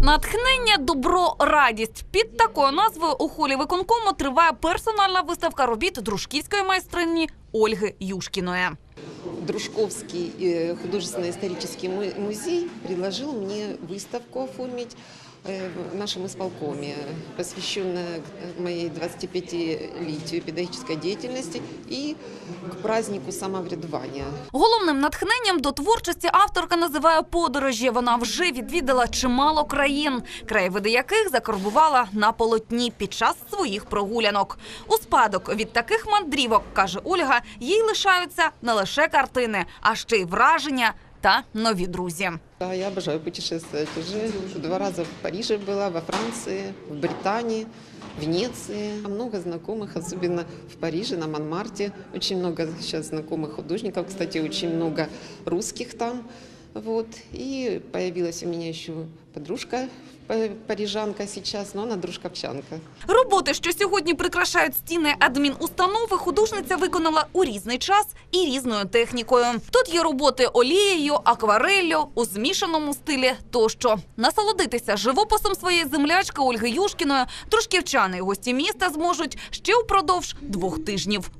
Натхнення, добро, радість. Під такою назвою у холі виконкому триває персональна виставка робіт дружківської майстрині Ольги Юшкіної. Дружковский э, художественно-исторический му- музей предложил мне выставку оформить э, в нашем исполкоме, посвященную моей 25-летию педагогической деятельности и к празднику самоврядування. Головним натхненням до творчості авторка називає подорожі. Вона вже відвідала чимало країн, краєвиди яких закарбувала на полотні під час своїх прогулянок. У спадок від таких мандрівок, каже Ольга, їй лишаються не лише картини, а ще й враження та нові друзі. Да, я обожаю путешествовать. Уже два раза в Париже была, во Франции, в Британии, в Венеции. Много знакомых, особенно в Париже, на Монмарте. Очень много сейчас знакомых художников. Кстати, очень много русских там. Вот. И появилась у меня еще подружка па- парижанка сейчас, но она дружковчанка. Роботи, що сьогодні прикрашають стіни адмінустанови, художниця виконала у різний час і різною технікою. Тут є роботи олією, аквареллю, у змішаному стилі тощо. Насолодитися живописом своєї землячки Ольги Юшкіної дружківчани і гості міста зможуть ще упродовж двох тижнів.